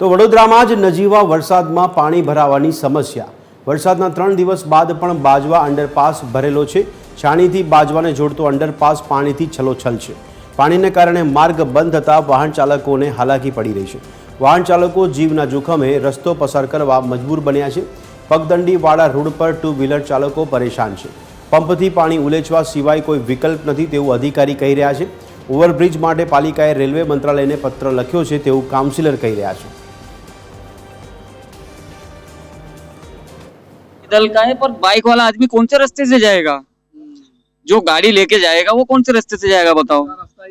તો વડોદરામાં જ નજીવા વરસાદમાં પાણી ભરાવાની સમસ્યા. વરસાદના ત્રણ દિવસ બાદ પણ બાજવા અંડરપાસ ભરેલો છે. છાણીથી બાજવાને જોડતો અંડરપાસ પાણીથી છલોછલ છે. પાણીને કારણે માર્ગ બંધ થતાં વાહન ચાલકોને હાલાકી પડી રહી છે. વાહન ચાલકો જીવના જોખમે રસ્તો પસાર કરવા મજબૂર બન્યા છે. પગદંડીવાળા રોડ પર ટુ વ્હીલર ચાલકો પરેશાન છે. પંપથી પાણી ઉલેચવા સિવાય કોઈ વિકલ્પ નથી તેવું અધિકારી કહી રહ્યા છે. ઓવરબ્રિજ માટે પાલિકાએ રેલવે મંત્રાલયને પત્ર લખ્યો છે તેવું કાઉન્સિલર કહી રહ્યા છે. पैदल का है पर बाइक वाला आदमी कौन से रास्ते से जाएगा? जो गाड़ी लेके जाएगा वो कौन से रास्ते से जाएगा बताओ?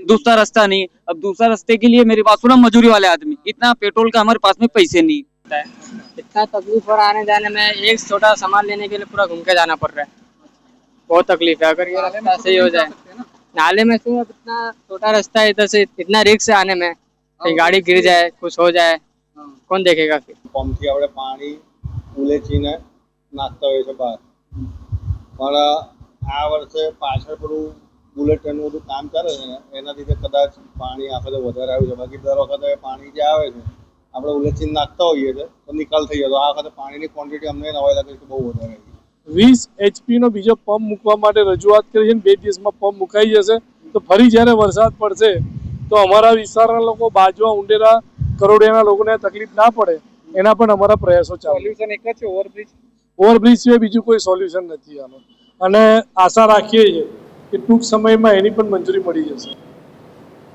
दूसरा रास्ता नहीं। अब दूसरा रास्ते के लिए मेरे पास ना मजूरी वाले आदमी इतना पेट्रोल का हमारे पास में पैसे नहीं। इतना तकलीफ़ और आने जाने में एक छोटा सामान लेने के लिए पूरा घूम के जाना पड़ रहा है। बहुत तकलीफ़ है अगर ये रास्ता सही तो हो जाए। नाले में से अब इतना छोटा रास्ता है इधर से इतना रिक्स से आने में कहीं हाँ। गाड़ी गिर जाए कुछ हो जाए हाँ। कौन देखेगा फिर? पंप पानी चीन है। નાખતા હોય છે બહાર. પણ આ વર્ષે પાછળ પેલું બુલેટ ટ્રેનનું બધું કામ કરે છે ને એના લીધે કદાચ પાણી આ વખતે વધારે આવ્યું છે બાકી દર વખતે પાણી જે આવે છે આપણે ઉલેચીને નાખતા હોઈએ છીએ તો નિકાલ થઈ જતો આ વખતે પાણીની ક્વોન્ટિટી અમને નવાઈ લાગે છે કે બહુ વધારે આવી વીસ એચપી નો બીજો પંપ મૂકવા માટે રજૂઆત કરી છે ને બે દિવસમાં પંપ મુકાઈ જશે. તો ફરી જ્યારે વરસાદ પડશે તો અમારા વિસ્તારના લોકો બાજવા ઉંડેરા કરોડિયાના લોકોને તકલીફ ના પડે. એના પણ અમારા પ્રયાસો ચાલુ. સોલ્યુશન એક જ છે ઓવરબ્રિજ ઓવરબ્રિજ સિવાય બીજું કોઈ સોલ્યુશન નથી આનું. અને આશા રાખીએ છીએ કે ટૂંક સમયમાં એની પણ મંજૂરી મળી જશે.